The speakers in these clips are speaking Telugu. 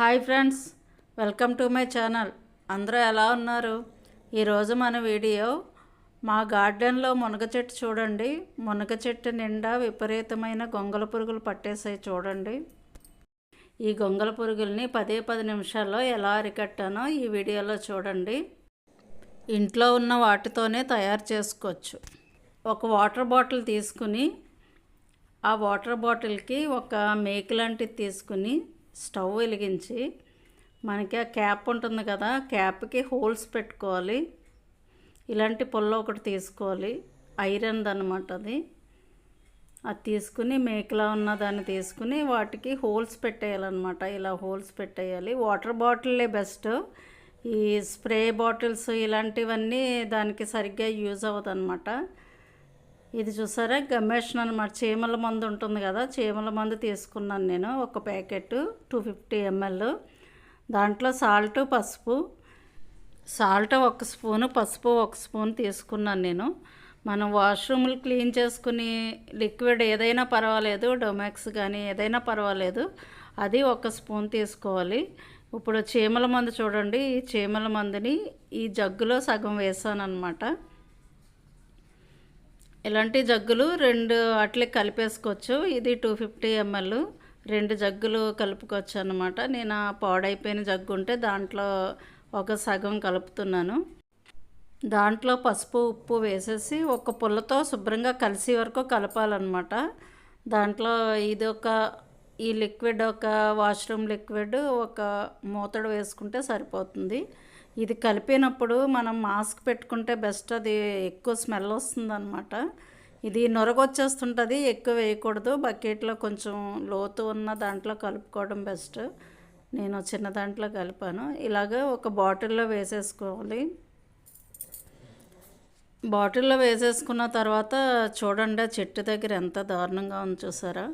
Hi friends welcome to my channel. అందరూ ఎలా ఉన్నారు? ఈరోజు మన వీడియో మా గార్డెన్లో మునగ చెట్టు చూడండి. మునగ చెట్టు నిండా విపరీతమైన గొంగల పురుగులు పట్టేసాయి చూడండి. ఈ గొంగల పురుగుల్ని పదే పది నిమిషాల్లో ఎలా అరికట్టానో ఈ వీడియోలో చూడండి. ఇంట్లో ఉన్న వాటితోనే తయారు చేసుకోవచ్చు. ఒక వాటర్ బాటిల్ తీసుకుని ఆ వాటర్ బాటిల్కి ఒక మేకు లాంటిది తీసుకుని స్టవ్ వెలిగించి మనకి ఆ క్యాప్ ఉంటుంది కదా క్యాప్కి హోల్స్ పెట్టుకోవాలి. ఇలాంటి పుల్ల ఒకటి తీసుకోవాలి. ఐరన్ అనమాట అది. అది తీసుకుని మేకలా ఉన్న దాన్ని తీసుకుని వాటికి హోల్స్ పెట్టేయాలన్నమాట. ఇలా హోల్స్ పెట్టేయాలి. వాటర్ బాటిల్లే బెస్ట్. ఈ స్ప్రే బాటిల్స్ ఇలాంటివన్నీ దానికి సరిగ్గా యూజ్ అవ్వదు అనమాట ఇది చూసారా? గమేషన్ అనమాట చీమల మందు ఉంటుంది కదా? చీమల మందు తీసుకున్నాను నేను. ఒక ప్యాకెట్ టూ ఫిఫ్టీ ఎంఎల్. దాంట్లో సాల్ట్ పసుపు. సాల్ట్ ఒక స్పూను పసుపు ఒక స్పూన్ తీసుకున్నాను నేను. మనం వాష్రూమ్లు క్లీన్ చేసుకుని లిక్విడ్ ఏదైనా పర్వాలేదు. డొమాక్స్ కానీ ఏదైనా పర్వాలేదు. అది ఒక స్పూన్ తీసుకోవాలి. ఇప్పుడు చీమల మందు చూడండి. ఈ చీమల మందుని ఈ జగ్గులో సగం వేసాను అనమాట ఇలాంటి జగ్గులు రెండు వాటికి కలిపేసుకోవచ్చు. ఇది టూ ఫిఫ్టీ ఎంఎల్ రెండు జగ్గులు కలుపుకోవచ్చు అనమాట నేను ఆ పాడైపోయిన జగ్గు ఉంటే దాంట్లో ఒక సగం కలుపుతున్నాను. దాంట్లో పసుపు ఉప్పు వేసేసి ఒక పుల్లతో శుభ్రంగా కలిసి వరకు కలపాలన్నమాట. దాంట్లో ఇది ఒక ఈ లిక్విడ్ ఒక వాష్రూమ్ లిక్విడ్ ఒక మూతడు వేసుకుంటే సరిపోతుంది. ఇది కలిపినప్పుడు మనం మాస్క్ పెట్టుకుంటే బెస్ట్ అది ఎక్కువ స్మెల్ వస్తుంది అనమాట ఇది నొరగొచ్చేస్తుంటుంది ఎక్కువ వేయకూడదు. బకెట్లో కొంచెం లోతు ఉన్న దాంట్లో కలుపుకోవడం బెస్ట్. నేను చిన్న దాంట్లో కలిపాను. ఇలాగ ఒక బాటిల్లో వేసేసుకోవాలి. బాటిల్లో వేసేసుకున్న తర్వాత చూడండి చెట్టు దగ్గర ఎంత దారుణంగా ఉంది చూసారా?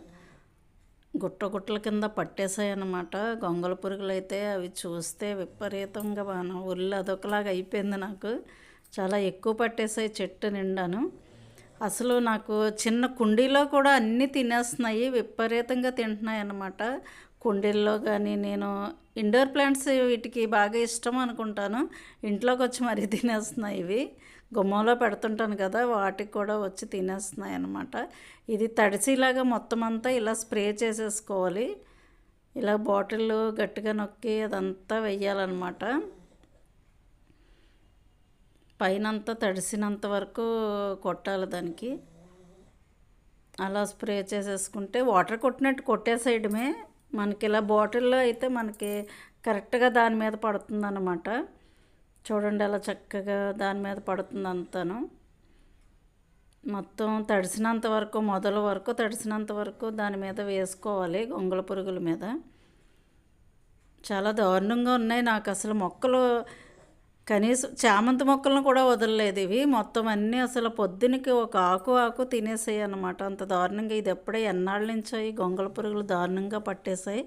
గుట్ట గుట్టల కింద పట్టేసాయి అన్నమాట గొంగల పురుగులు అయితే అవి చూస్తే విపరీతంగా బాగా ఒళ్ళు అదొకలాగా అయిపోయింది నాకు. చాలా ఎక్కువ పట్టేసాయి చెట్టు నిండాను. అసలు నాకు చిన్న కుండీలో కూడా అన్నీ తినేస్తున్నాయి విపరీతంగా తింటున్నాయి అన్నమాట కుండీల్లో కానీ నేను ఇండోర్ ప్లాంట్స్ వీటికి బాగా ఇష్టం అనుకుంటాను. ఇంట్లోకి వచ్చి మరీ తినేస్తున్నాయి ఇవి. గుమ్మంలో పెడుతుంటాను కదా వాటికి కూడా వచ్చి తినేస్తున్నాయి అన్నమాట. ఇది తడిసిలాగా మొత్తం అంతా ఇలా స్ప్రే చేసేసుకోవాలి. ఇలా బాటిల్ గట్టిగా నొక్కి అదంతా వెయ్యాలన్నమాట. పైనంతా తడిసినంత వరకు కొట్టాలి దానికి. అలా స్ప్రే చేసేసుకుంటే వాటర్ కొట్టినట్టు కొట్టేసేయడమే మనకి ఇలా బాటిల్లో అయితే మనకి కరెక్ట్గా దాని మీద పడుతుందన్నమాట. చూడండి అలా చక్కగా దాని మీద పడుతుంది అంతాను. మొత్తం తడిసినంత వరకు మొదల వరకు తడిసినంత వరకు దాని మీద వేసుకోవాలి గొంగళ పురుగుల మీద. చాలా దారుణంగా ఉన్నాయి నాకు అసలు మొక్కలు కనీసం చామంతి మొక్కలను కూడా వదలలేదు ఇవి. మొత్తం అన్నీ అసలు పొద్దునకి ఒక ఆకు ఆకు తినేసాయి అన్నమాట. అంత దారుణంగా ఇది ఎప్పుడే ఎన్నాళ్ళ నుంచో ఈ గొంగళ పురుగులు దారుణంగా పట్టేసాయి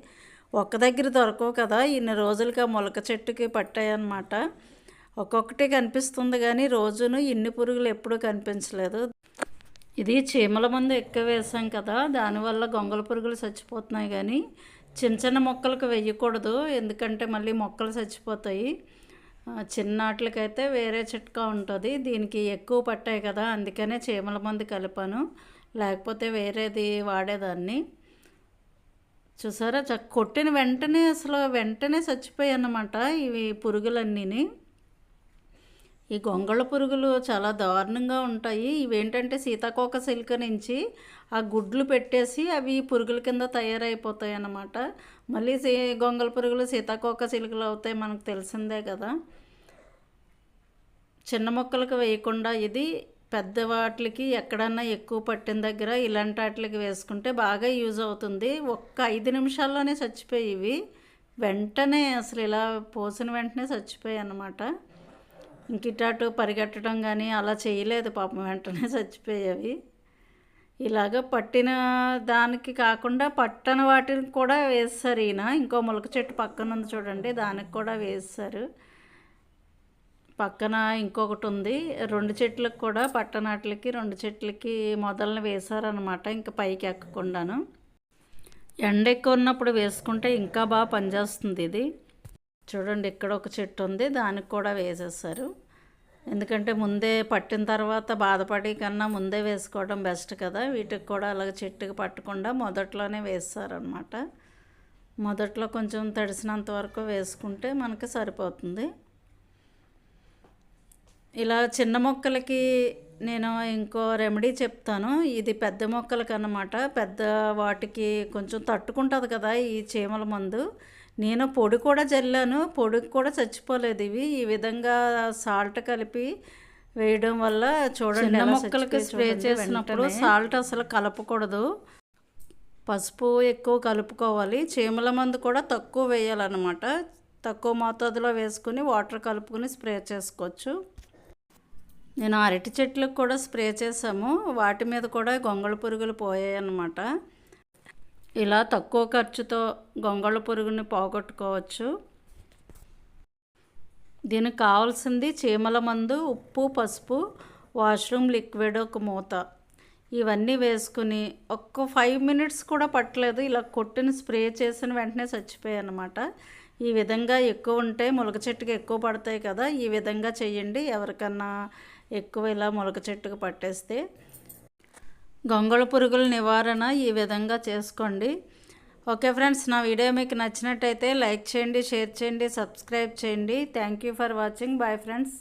ఒక్క దగ్గర దొరకవు కదా ఇన్ని రోజులుగా మొలక చెట్టుకి పట్టాయి అన్నమాట. ఒక్కొక్కటి కనిపిస్తుంది కానీ రోజును ఇన్ని పురుగులు ఎప్పుడూ కనిపించలేదు. ఇది చీమల మందు ఎక్కువ వేసాం కదా దానివల్ల గొంగల పురుగులు చచ్చిపోతున్నాయి కానీ చిన్న చిన్న మొక్కలకు వేయకూడదు. ఎందుకంటే మళ్ళీ మొక్కలు చచ్చిపోతాయి. చిన్నాట్లకైతే వేరే చిట్కా ఉంటుంది. దీనికి ఎక్కువ పట్టాయి కదా అందుకనే చీమల మందు కలిపాను. లేకపోతే వేరేది వాడేదాన్ని. చూసారా? చ కొట్టిన వెంటనే అసలు వెంటనే చచ్చిపోయాయి అన్నమాట ఇవి పురుగులన్నీని. ఈ గొంగళ పురుగులు చాలా దారుణంగా ఉంటాయి. ఇవేంటంటే సీతాకోక సిల్క్ నుంచి ఆ గుడ్లు పెట్టేసి అవి పురుగుల కింద తయారైపోతాయి అన్నమాట. మళ్ళీ సీ గొంగళ పురుగులు సీతాకోక సిల్కలు అవుతాయి మనకు తెలిసిందే కదా. చిన్న మొక్కలకు వేయకుండా ఇది పెద్ద వాటికి ఎక్కడన్నా ఎక్కువ పట్టిన దగ్గర ఇలాంటి వాటికి వేసుకుంటే బాగా యూజ్ అవుతుంది. ఒక్క ఐదు నిమిషాల్లోనే చచ్చిపోయి ఇవి వెంటనే అసలు ఇలా పోసిన వెంటనే చచ్చిపోయాయి అన్నమాట. ఇంకిటాటు పరిగెట్టడం కానీ అలా చేయలేదు పాపం వెంటనే చచ్చిపోయేవి. ఇలాగ పట్టిన దానికి కాకుండా పట్టని వాటిని కూడా వేస్తారు ఈయన. ఇంకో మొలక చెట్టు పక్కన ఉంది చూడండి దానికి కూడా వేస్తారు. పక్కన ఇంకొకటి ఉంది రెండు చెట్లకు కూడా పట్టనాట్లకి రెండు చెట్లకి మొదలను వేశారనమాట ఇంకా పైకి ఎక్కకుండాను. ఎండ ఎక్కువ ఉన్నప్పుడు వేసుకుంటే ఇంకా బాగా పనిచేస్తుంది ఇది. చూడండి ఇక్కడ ఒక చెట్టు ఉంది దానికి కూడా వేసేసారు ఎందుకంటే ముందే పట్టిన తర్వాత బాధపడి కన్నా ముందే వేసుకోవడం బెస్ట్ కదా. వీటికి కూడా అలాగ చెట్టుకి పట్టకుండా మొదట్లోనే వేస్తారనమాట మొదట్లో కొంచెం తడిసినంత వరకు వేసుకుంటే మనకి సరిపోతుంది. ఇలా చిన్న మొక్కలకి నేను ఇంకో రెమెడీ చెప్తాను. ఇది పెద్ద మొక్కలకి అన్నమాట పెద్ద వాటికి కొంచెం తట్టుకుంటుంది కదా ఈ చీమల మందు. నేను పొడి కూడా జల్లాను పొడికి కూడా చచ్చిపోలేదు. ఇవి ఈ విధంగా సాల్ట్ కలిపి వేయడం వల్ల చూడండి మొక్కలకి స్ప్రే చేసినప్పుడు. సాల్ట్ అసలు కలపకూడదు. పసుపు ఎక్కువ కలుపుకోవాలి. చీమల మందు కూడా తక్కువ వేయాలన్నమాట. తక్కువ మోతాదులో వేసుకుని వాటర్ కలుపుకొని స్ప్రే చేసుకోవచ్చు. నేను అరటి చెట్లకు కూడా స్ప్రే చేసాము వాటి మీద కూడా గొంగళ పురుగులు పోయాయి అన్నమాట ఇలా తక్కువ ఖర్చుతో గొంగళ పురుగుని పోగొట్టుకోవచ్చు. దీనికి కావాల్సింది చీమల మందు ఉప్పు పసుపు వాష్రూమ్ లిక్విడ్ ఒక మూత. ఇవన్నీ వేసుకుని ఒక్క ఫైవ్ మినిట్స్ కూడా పట్టలేదు. ఇలా కొట్టిన స్ప్రే చేసిన వెంటనే చచ్చిపోయాయి అనమాట ఈ విధంగా ఎక్కువ ఉంటే ములగ చెట్టుకి ఎక్కువ పడతాయి కదా ఈ విధంగా చేయండి ఎవరికన్నా ఎక్కువ ఇలా మొలక చెట్టుకు పట్టేస్తే గొంగళ పురుగుల నివారణ ఈ విధంగా చేసుకోండి. ఓకే ఫ్రెండ్స్ నా వీడియో మీకు నచ్చినట్టయితే లైక్ చేయండి షేర్ చేయండి సబ్స్క్రైబ్ చేయండి. Thank you for watching. Bye friends.